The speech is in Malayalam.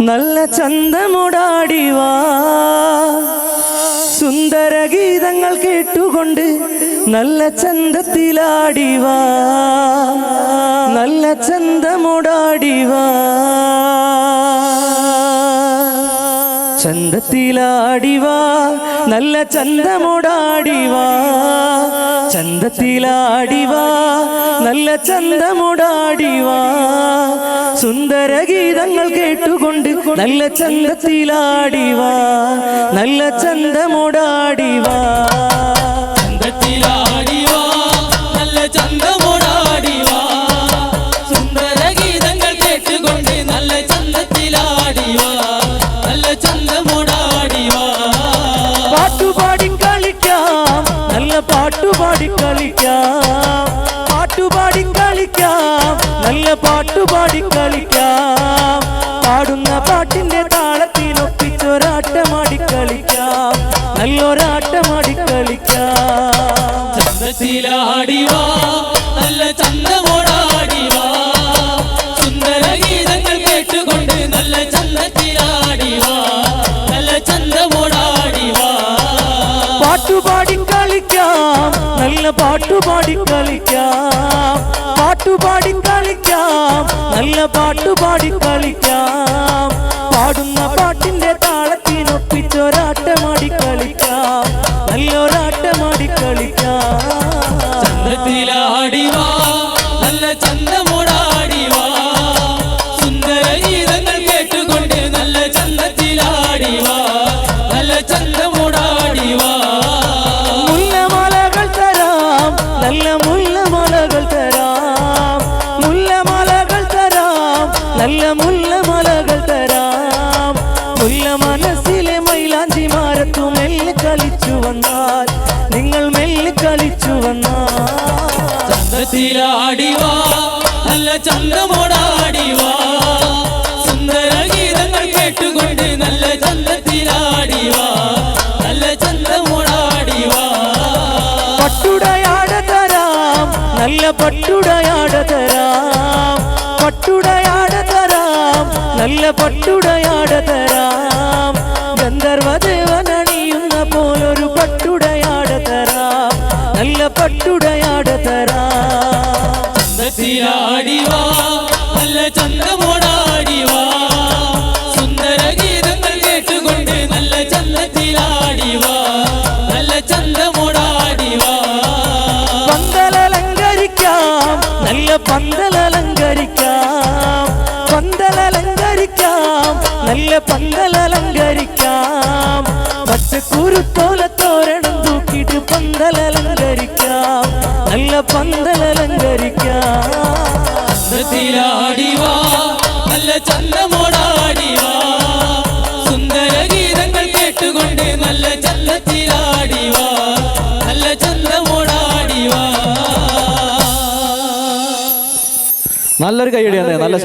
നല്ല ചന്തമുടാടിവാ. സുന്ദര ഗീതങ്ങൾ കേട്ടുകൊണ്ട് നല്ല ചന്തത്തിലാടിവാ. നല്ല ചന്തമുടാടിവാ. ചന്തത്തിലാടിവാ നല്ല ചന്തമുടാടിവാ. ചന്തത്തിലാടിവാ നല്ല ചന്തമുടാടിവാ. സുന്ദര ഗീതങ്ങൾ കേട്ടുകൊണ്ട് നല്ല ചന്തത്തിലാടിവാ നല്ല ചന്തമുടാടിവാ. ചന്തത്തിലാടിവാ നല്ല ചന്തമോടാടിവാ. സുന്ദര ഗീതങ്ങൾ കേട്ടുകൊണ്ട് നല്ല ചന്തത്തിലാടിവാ. പാട്ടുപാടി കളിക്കാം. പാട്ടുപാടി കളിക്കാം. നല്ല പാട്ടുപാടി കളിക്കാം. പാടുന്ന പാട്ടിന്റെ താളത്തിൽ താളത്തിനൊപ്പിച്ചൊരാട്ടമാടി കളിക്കാം. നല്ലൊരാട്ടമാടി കളിക്കാം. ചന്തത്തിലാടിവാ പാട്ടുപാടി കളിക്കാം. പാട്ടുപാടി കളിക്കാം. നല്ല പാട്ടുപാടി കളിക്കാം. പാടുന്ന പാട്ടിന്റെ താളത്തിനൊപ്പിച്ചൊരാട്ടമാടി തരാം മുല്ല മലകൾ തരാം. മുല്ല മനസ്സിലെ മൈലാഞ്ചി മാരത്തു മെല്ലെ കളിച്ചു വന്നാൽ നിങ്ങൾ മെല്ലെ കളിച്ചു വന്നാൽ. ചന്തത്തിലാടിവാ നല്ല ചന്തമോടാടിവാ സുന്ദര ഗീതങ്ങൾ കേട്ടുകൊണ്ട് നല്ല ചന്തത്തിലാടിവാ നല്ല ചന്തമോടാടിവാ പട്ടുടയാട തരാം നല്ല പട്ടുടയാട തരാം. പട്ടുട നല്ല പട്ടുടയാട തരാം ഗന്ധർവദേവനണിയുന്ന പോലൊരു പട്ടുടയാട തരാം നല്ല പട്ടുടയാട തരാം ചന്തത്തിലാടിവാ നല്ല ചന്തമോടാടിവാ സുന്ദര ഗീതങ്ങൾ കേട്ടുകൊണ്ട് നല്ല ചന്തത്തിലാടിവാ നല്ല ചന്തമോടാടിവാ പന്തലലങ്കരിക്കാം നല്ല പന്തലലങ്കരിക്കാം പന്തലലങ്കരിക്കാം നല്ല പന്തലലങ്കരിക്കാം പച്ചക്കുരുത്തോല തോരണം തൂക്കിയിട്ട് പന്തലലങ്കരിക്കാം നല്ല പന്തലലങ്കരിക്കാം ചന്തത്തിലാടിവാ നല്ല ചന്തമോടാടിവാ. സുന്ദര ഗീതങ്ങൾ കേട്ടുകൊണ്ട് നല്ല ചന്തത്തിലാടിവാ നല്ല ചന്തമോടാടിവാ. നല്ലൊരു കൈയടിയാണ് നല്ല